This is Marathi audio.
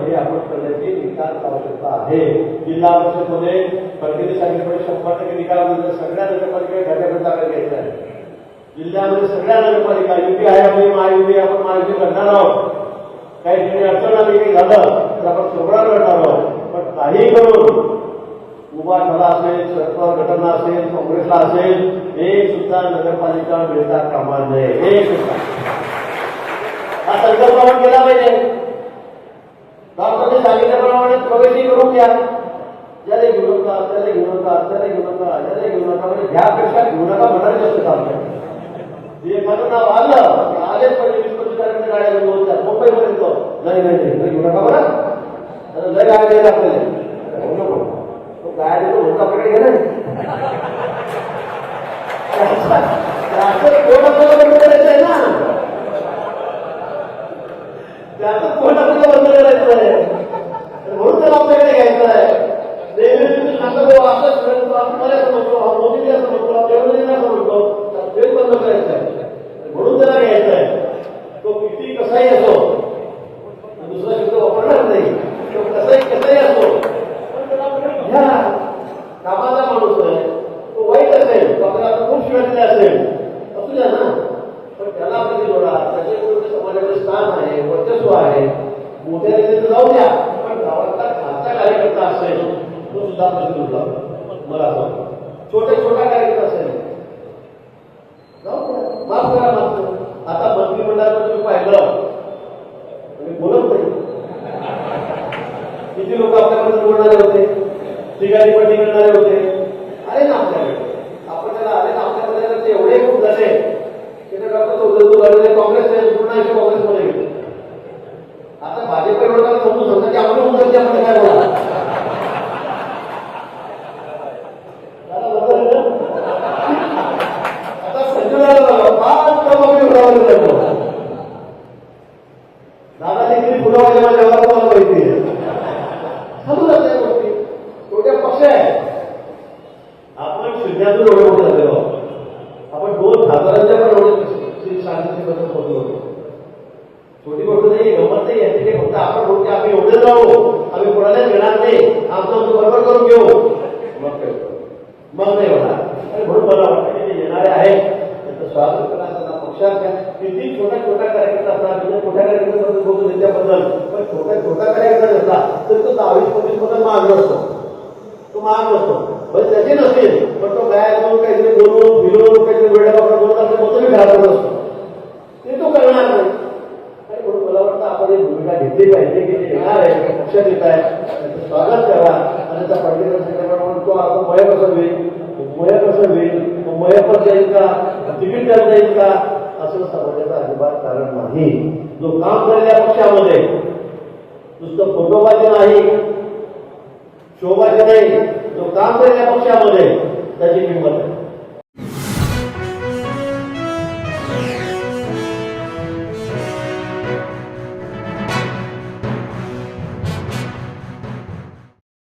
हे आपण करण्याची निकाल आवश्यकता आहे. जिल्हा परिषदमध्ये फडकेने सांगितल्यामुळे शंभर टक्के निकाल म्हणजे सगळ्या नगरपालिका घाट्यापर्यंत दाखल घ्यायचा आहे. जिल्ह्यामध्ये सगळ्या नगरपालिका युती आहे आपली महायुती आपण महायुती करणार आहोत. काही ठिकाणी अडचण आली काही झालं तर आपण सोबळा करणार आहोत. पण काही करून उभा झाला असेल सरकार घटना असेल काँग्रेसला असेल एक सुद्धा नगरपालिका मिळता कामा नये. एक सुद्धा. हा संकल्प आपण केला पाहिजे. भारताने सांगितल्याप्रमाणे प्रवेशी करून घ्या. ज्याला घेऊ नका त्याला घेऊ नका त्याला घेऊ नका ज्याला घेऊ नका म्हणजे घ्यापेक्षा घेऊ नका म्हणायचं असतं आमच्या एखादं नाव आलं आलेच वीस पंचवीस गाड्या घेऊन बोलतात मुंबईपर्यंत. नाही नाही नाही घेऊ नका बरं लय गाड्या द्यायला आपल्याला. हो घेऊ नको हो. तो गाड्या देतो आपल्याकडे त्याचं कोण आपल्याला करायचं आहे ना? त्याचं कोण आपल्याला बंद करायचं आहे म्हणून त्याला आपल्याकडे घ्यायचं आहे नेहमी तुम्ही सांगता भाऊ असंच म्हणतो आपण मला मोदींनी असं मोदीला समजतो हा देवेंद्रला समजतो तर ते बंद करायचं आहे. म्हणून त्याला घ्यायचं आहे. तो किती कसाही असो. दुसरा शब्द वापरणार नाही. तो कसाही कसाही असो. पण त्याला घ्या कामाचा माणूस आहे. तो वाईट असेल. तो आपल्याला खूप शिवाय असेल. असू द्या ना. पण त्याला आपण जोडा. त्याच्यामुळे समाजामध्ये स्थान आहे वर्चस्व आहे. मोठ्या रीतीने जाऊ द्या. पण गावातला खासचा कार्यकर्ता असेल तो सुद्धा प्रश्न उठला. मला असं वाटतं. छोटे छोटा कार्यक्रम असेल. जाऊ द्या. माफ करा माफ आता मंत्रिमंडळात तुम्ही पाहिलं मी बोलत नाही किती लोक आपल्याकडे बोलणारे होते ठिकाणी पण करणारे होते आले ना आपल्याकडे आपण त्याला आले ना आपल्याकडे ते एवढे खूप झाले की ते डॉक्टर चौधरी झालेले काँग्रेस पूर्ण आयुष्य काँग्रेसमध्ये गेले आता भाजप एवढं समजून समजा की आपण उमरते आपण काय बोला त्याला बरोबर आहे ना? आता संजयला बघा, फार माझ्या माहिती आहे. चालू गोष्टी. छोट्या पक्ष आहे? आपण शून्यातून एवढे मोठे झालेलो आपण दोन हजारांच्या पण एवढे शांतीची बदल होतो छोटी गोष्ट नाही गमत नाही याची फक्त आपण बोलते आम्ही एवढे जाऊ. आम्ही कोणालाच घेणार नाही. आमचं आमचं बरोबर करून घेऊ. मग मग नाही होणार. आणि म्हणून मला वाटतं की येणारे आहेत त्यांचं स्वागत करा. घ्या किती छोटा छोटा कार्यक्रम असला म्हणजे मोठ्या कार्यकर्त्याबद्दल बोलतो त्याच्याबद्दल. पण छोटा छोटा कार्यक्रम असला तर तो दहावीस पंचवीस पदात नसतो तो महाग नसतो पण म्हणजे त्याचे नसतील पण तो काय जाऊन काहीतरी बोलून फिरून काहीतरी वेळा घरात नसतो ते तो करणार नाही. आणि म्हणून मला वाटतं आपण एक भूमिका घेतली पाहिजे की येणार आहे ते येत आहे. स्वागत करा. आणि त्या पंडित तो आता मय कसं होईल मय कसं होईल मय पण जाईल का? तिकीट द्यायला जाईल का? असं समजायचं अजिबात कारण नाही. जो काम केलेल्या पक्षामध्ये नुसतं फोटोबाजी नाही शोभाजी नाही जो काम केलेल्या पक्षामध्ये त्याची किंमत आहे.